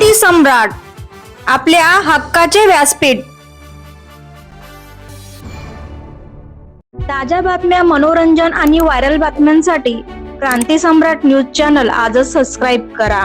क्रांती सम्राट आपल्या हक्काचे व्यासपीठ. ताज्या बातम्या मनोरंजन आणि व्हायरल बातम्यांसाठी क्रांती सम्राट न्यूज चॅनल आजच सबस्क्राईब करा.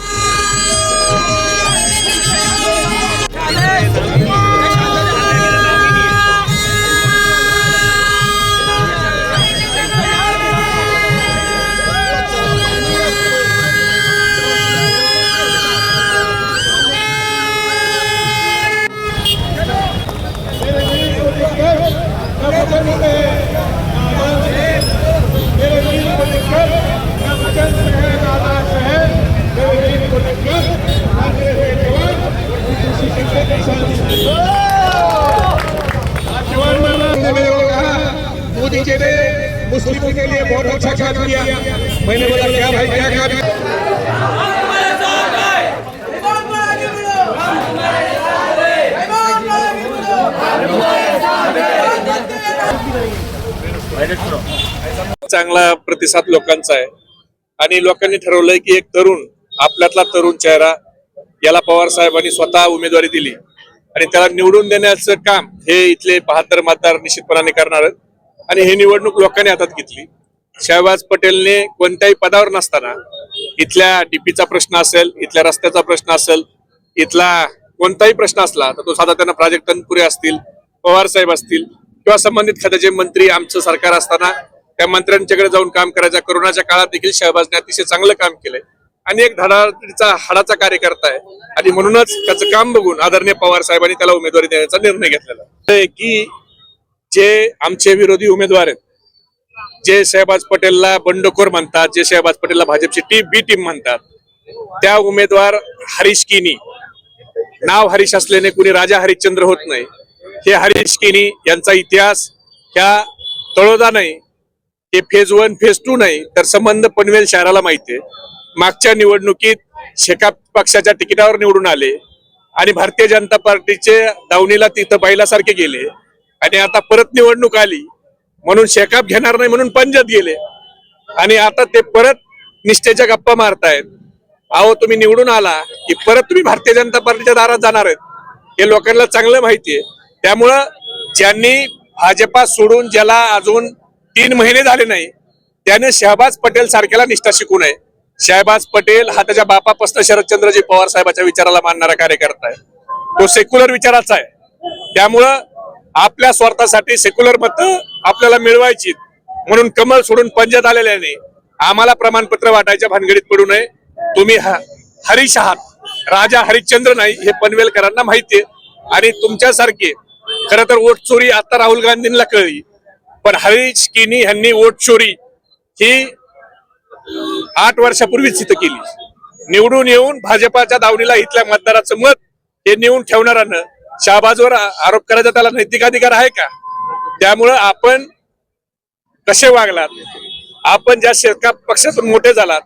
मैंने बोला क्या भाई क्या क्या चांगला प्रतिसाद लोकांचा आहे. आणि लोकांनी ठरवलंय की एक तरुण आपल्यातला तरुण चेहरा याला पवार साहेबांनी स्वतः उमेदवारी दिली. आणि त्याला निवडून देण्याचं काम हे इथले बहात्तर मतदार निश्चितपणाने करणार आहेत. आणि ही निवडणूक लोकांनी हातात घेतली. शहबाज पटेलने कोणत्याही पदावर नसताना इथल्या डीपीचा प्रश्न असेल इथल्या रस्त्याचा प्रश्न असेल इथला कोणताही प्रश्न असला तर तो सातत्यानं प्राजक्त तनपुरे असतील पवार साहेब असतील किंवा संबंधित खात्याचे मंत्री आमचं सरकार असताना त्या मंत्र्यांच्याकडे जाऊन काम करायचं. कोरोनाच्या काळात देखील शहबाजने अतिशय चांगलं काम केलंय. आणि एक धडाचा हाडाचा कार्यकर्ता आहे. आणि म्हणूनच त्याचं काम बघून आदरणीय पवार साहेबांनी त्याला उमेदवारी देण्याचा निर्णय घेतलेला की जे आमचे विरोधी उमेदवार आहेत जे शहबाज पटेलला बंडखोर म्हणतात जे शहबाज पटेलला भाजपची टीम बी टीम म्हणतात त्या उमेदवार हरीश किनी. नाव हरीश असल्याने कुणी राजा हरिश्चंद्र होत नाही. हे हरीश किनी यांचा इतिहास ह्या तळोदा नाही हे फेज वन फेज टू नाही तर संबंध पनवेल शहराला माहिती आहे. मागच्या निवडणुकीत शेकाप पक्षाच्या तिकिटावर निवडून आले आणि भारतीय जनता पार्टीचे दावणीला तिथं बैलासारखे गेले. आणि आता परत निवडणूक आली म्हणून शेकाप घेणार नाही म्हणून पंजाब गेले. आणि आता ते परत निष्ठेच्या गप्पा मारतायत. अहो तुम्ही निवडून आला की परत तुम्ही भारतीय जनता पार्टीच्या दारात जाणार आहेत. हे लोकांना चांगलं माहिती आहे त्यामुळं ज्यांनी भाजपा सोडून ज्याला अजून तीन महिने झाले नाही त्याने शहबाज पटेल सारख्याला निष्ठा शिकू नये. शहबाज पटेल हा त्याच्या बापापासून शरदचंद्रजी पवार साहेबाच्या विचाराला मानणारा कार्यकर्ता आहे. तो सेक्युलर विचाराचा आहे. त्यामुळं आपल्या स्वार्थासाठी सेक्युलर मत आपल्याला मिळवायची म्हणून कमल सोडून पंजात आलेल्याने आम्हाला प्रमाणपत्र वाटायच्या भानगडीत पडू नये. तुम्ही हरीश आहात. राजा हरिश्चंद्र नाही हे पनवेलकरांना माहितीये आणि तुमच्यासारखे खर तर वोट चोरी आता राहुल गांधींना कळली. पण हरीश किनी यांनी वोट चोरी ही आठ वर्षापूर्वीच इथं केली. निवडून येऊन भाजपाच्या दावणीला इथल्या मतदाराचं मत हे नेऊन ठेवणाऱ्यानं शाहबाजवर आरोप करायचा त्याला नैतिक अधिकार आहे का? त्यामुळं आपण कसे वागलात? आपण ज्या शेतका पक्षातून मोठे झालात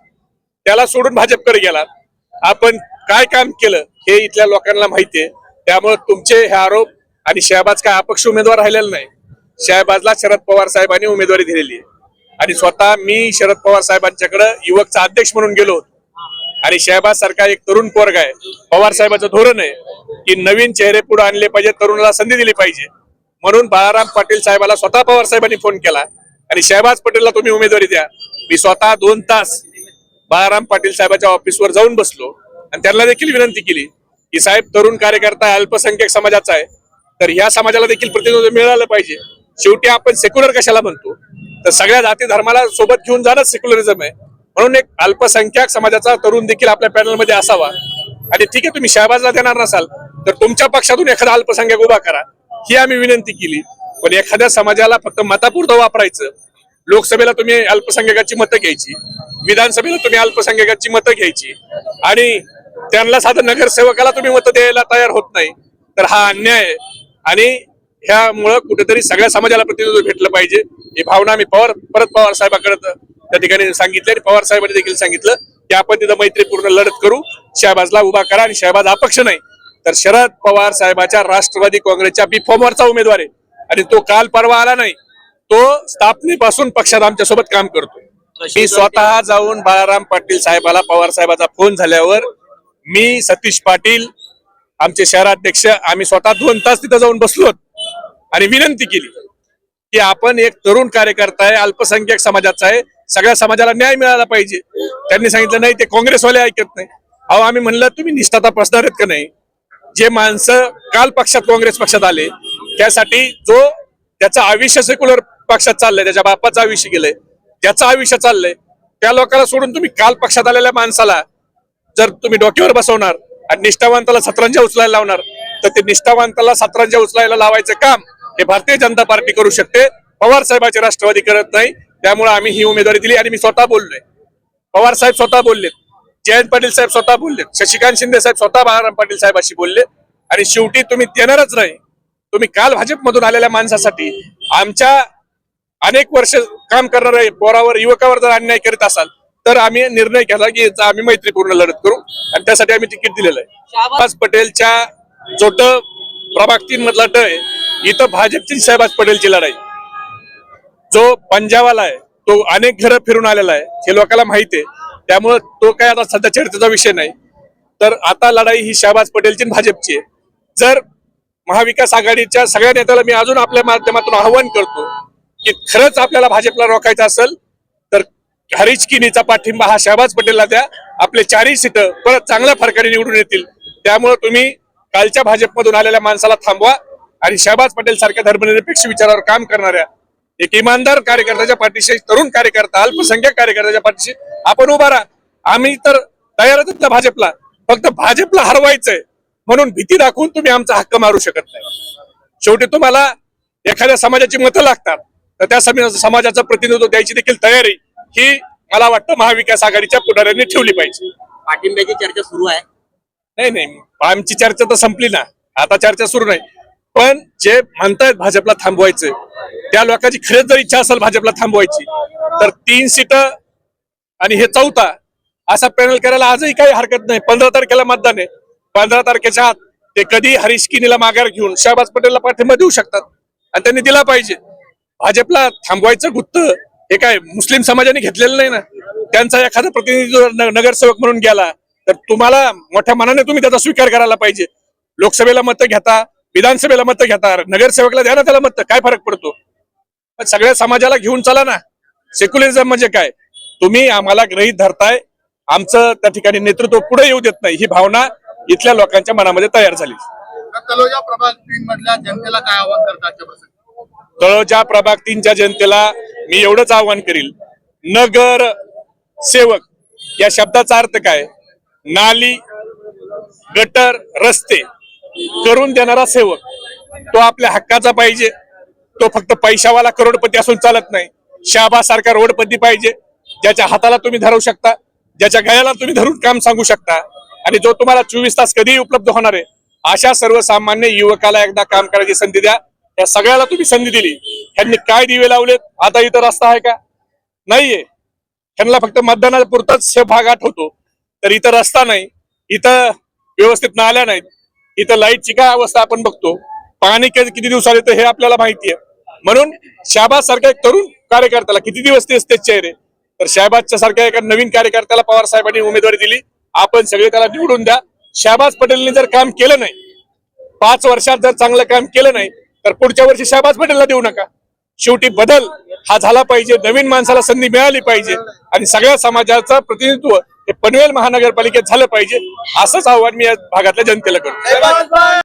त्याला सोडून भाजपकडे गेलात. आपण काय काम केलं हे इथल्या लोकांना माहितीये त्यामुळे तुमचे हे आरोप आणि शहबाज काय अपक्ष उमेदवार राहिलेला नाही. शहबाजला शरद पवार साहेबांनी उमेदवारी दिलेली आहे. आणि स्वतः मी शरद पवार साहेबांच्याकडे युवकचा अध्यक्ष म्हणून गेलो होतो. आणि शहबाज सारखा एक तरुण पोरग आहे. पवार साहेबाचं धोरण आहे की नवीन चेहरे पुढे आणले पाहिजे तरुणाला संधी दिली पाहिजे. म्हणून बाळाराम पाटील साहेबाला स्वतः पवार साहेबांनी फोन केला. आणि शहबाज पटेलला तुम्ही उमेदवारी द्या. मी स्वतः दोन तास बाळाराम पाटील साहेबाच्या ऑफिसवर जाऊन बसलो आणि त्यांना देखील विनंती केली की साहेब तरुण कार्यकर्ता अल्पसंख्यक अल्पसंख्याक समाजाचा आहे. तर ह्या समाजाला देखील प्रतिनिधित्व मिळालं पाहिजे. शेवटी आपण सेक्युलर कशाला म्हणतो? तर सगळ्या जाती धर्माला सोबत घेऊन जाणंच सेक्युलरिझम आहे. म्हणून एक अल्पसंख्याक समाजाचा तरुण देखील आपल्या पॅनलमध्ये असावा. आणि ठीक आहे तुम्ही शहबाजला देणार नसाल तर तुमच्या पक्षातून एखादा अल्पसंख्याक उभा करा. ही आम्ही विनंती केली. पण एखाद्या समाजाला फक्त मतापुरतं वापरायचं लोकसभेला तुम्ही अल्पसंख्याकाची मतं घ्यायची विधानसभेला तुम्ही अल्पसंख्याकाची मतं घ्यायची आणि त्यांना साधं नगरसेवकाला तुम्ही मतं द्यायला तयार होत नाही तर हा अन्याय आहे. आणि ह्यामुळं कुठेतरी सगळ्या समाजाला प्रतिनिधित्व भेटलं पाहिजे. ही भावना आम्ही पवार परत पवार साहेबांकडे त्या ठिकाणी सांगितली आणि पवार साहेबांनी देखील सांगितलं की आपण तिथं मैत्रीपूर्ण लढत करू शहबाजला उभा करा आणि शहबाज अपक्ष नाही. तर शरद पवार साहेबाच्या राष्ट्रवादी काँग्रेसच्या बी फॉर्मवरचा उमेदवार आहे. आणि तो काल परवा आला नाही. तो स्थापनेपासून पक्षात आमच्यासोबत काम करतो मी स्वतः जाऊन बाळाराम पाटील साहेबाला पवार साहेबाचा फोन झाल्यावर मी सतीश पाटील आमचे शहराध्यक्ष आम्ही स्वतः दोन तास तिथं जाऊन बसलो आणि विनंती केली की आपण एक तरुण कार्यकर्ता आहे अल्पसंख्याक समाजाचा आहे. सगळ्या समाजाला न्याय मिळाला पाहिजे. त्यांनी सांगितलं नाही ते काँग्रेसवाले ऐकत नाही. अहो आम्ही म्हणलं तुम्ही निष्ठा तपासणार आहेत का नाही? जे माणसं काल पक्षात काँग्रेस पक्षात आले त्यासाठी जो त्याचं आयुष्य सेक्युलर पक्षात चाललंय त्याच्या बापाचं आयुष्य गेलंय त्याचं आयुष्य चाललंय त्या लोकांना सोडून तुम्ही काल पक्षात आलेल्या माणसाला जर तुम्ही डोक्यावर बसवणार आणि निष्ठावंताला सतरंजा उचलायला लावणार तर ते निष्ठावंताला सतरंजा उचलायला लावायचं काम हे भारतीय जनता पार्टी करू शकते. पवार साहेबांची राष्ट्रवादी करत नाही. त्यामुळे आम्ही ही उमेदवारी दिली आणि मी स्वतः बोललोय. पवार साहेब स्वतः बोललेत. जयंत पाटील साहेब स्वतः बोललेत. शशिकांत शिंदे साहेब स्वतः बाळाराम पाटील साहेबाशी बोलले आणि शेवटी तुम्ही देणारच नाही. तुम्ही काल भाजपमधून आलेल्या माणसासाठी आमच्या अनेक वर्ष काम करणाऱ्या पोरावर युवकावर जर अन्याय करीत असाल तर आम्ही निर्णय केला की आम्ही मैत्रीपूर्ण लढत करू. आणि त्यासाठी आम्ही तिकीट दिलेलं आहे. शहाबाज पटेलच्या जोट प्रभाग तीन मधला ट आहे. इथं भाजपची शहबाज पटेलची लढाई. जो पंजाबाला आहे तो अनेक घरं फिरून आलेला आहे हे लोकांना माहिती आहे. त्यामुळं तो काय आता सध्या चर्चेचा विषय नाही. तर आता लढाई ही शहाबाज पटेलची भाजपची आहे. जर महाविकास आघाडीच्या सगळ्या नेत्याला मी अजून आपल्या माध्यमातून आवाहन करतो की खरंच आपल्याला भाजपला रोखायचं असेल तर हरिचकिनीचा पाठिंबा हा शाहबाज पटेलला द्या. आपले चारही सीट परत चांगल्या फरकाने निवडून येतील. त्यामुळे तुम्ही कालच्या भाजपमधून आलेल्या माणसाला थांबवा आणि शहबाज पटेल सारख्या धर्मनिरपेक्ष विचारावर काम करणाऱ्या एक इमानदार कार्यकर्त्याच्या पाठीशी तरुण कार्यकर्ता अल्पसंख्याक कार्यकर्त्याच्या पाठीशी आपण उभा राहा. आम्ही तर तयारच ना भाजपला. फक्त भाजपला हरवायचंय. म्हणून भीती दाखवून तुम्ही आमचा हक्क मारू शकत नाही. शेवटी तुम्हाला एखाद्या समाजाची मतं लागतात तर त्या सम- समाजाचं प्रतिनिधित्व द्यायची देखील तयारी ही मला वाटतं महाविकास आघाडीच्या पुढाऱ्यांनी ठेवली पाहिजे. पाठिंब्याची चर्चा सुरू आहे. नाही नाही. आमची चर्चा तर संपली ना. आता चर्चा सुरू नाही. पण जे म्हणतायत भाजपला थांबवायचं त्या लोकांची खरेच जर इच्छा असेल भाजपला थांबवायची तर तीन सीट आणि हे चौथा असा पॅनल करायला आजही काही हरकत नाही. पंधरा तारखेला मतदान आहे. पंधरा तारखेच्या आत ते कधी हरीश किनीला माघार घेऊन शहबाज पटेलला पाठिंबा देऊ शकतात. आणि त्यांनी दिला पाहिजे. भाजपला थांबवायचं गुत्त हे काय मुस्लिम समाजाने घेतलेलं नाही ना? त्यांचा एखादा प्रतिनिधी नगरसेवक म्हणून गेला तर तुम्हाला मोठ्या मनाने तुम्ही त्याचा स्वीकार करायला पाहिजे. लोकसभेला मतं घेता विधानसभेला मतं घेता नगरसेवकला द्या ना त्याला मत काय फरक पडतो? पण सगळ्या समाजाला घेऊन चला ना. सेक्युलरिझम म्हणजे काय? तुम्ही आम्हाला गृहीत धरताय आमचं त्या ठिकाणी नेतृत्व पुढे येऊ देत नाही ही भावना इथल्या लोकांच्या मनामध्ये तयार झाली. तलोजा प्रभाग तीन मधल्या जनतेला काय आवाहन करतात तळोजा प्रभाग तीनच्या जनतेला मी एवढंच आवाहन करील. नगर सेवक या शब्दाचा अर्थ काय? नाली गटर रस्ते. करून देणारा सेवक. तो आपल्या हक्काचा पाहिजे. तो फक्त पैशावाला करोडपती असून चालत नाही. शाबा सारखा रोडपती पाहिजे. ज्याच्या हाताला तुम्ही धरू शकता. ज्याच्या गळ्याला तुम्ही धरून काम सांगू शकता. आणि जो तुम्हाला चोवीस तास कधीही उपलब्ध होणार आहे अशा सर्वसामान्य युवकाला एकदा काम करायची संधी द्या. या सगळ्याला तुम्ही संधी दिली. ह्यांनी काय दिवे लावलेत? आता इथं रस्ता आहे का? नाहीये. ह्यांना फक्त मतदानापुरताच हे भाग आठवतो तर इथं रस्ता नाही. इथं व्यवस्थित नाल्या नाहीत. इथं लाईटची काय अवस्था आपण बघतो? पाणी किती दिवसात येतं हे आपल्याला माहिती आहे. म्हणून शहबाज सारख्या एक तरुण कार्यकर्त्याला किती दिवस ते असते चेहरे तर शाहबाजच्या सारख्या एका नवीन कार्यकर्त्याला पवार साहेबांनी उमेदवारी दिली. आपण सगळे त्याला निवडून द्या. शाहबाज पटेलने जर काम केलं नाही पाच वर्षात जर चांगलं काम केलं नाही तर पुढच्या वर्षी शहबाज पटेलला देऊ नका. शेवटी बदल हा झाला पाहिजे. नवीन माणसाला संधी मिळाली पाहिजे. आणि सगळ्या समाजाचं प्रतिनिधित्व ते पनवेल महानगरपालिकेत झालं पाहिजे असंच आव्हान मी या भागातल्या जनतेला करतो.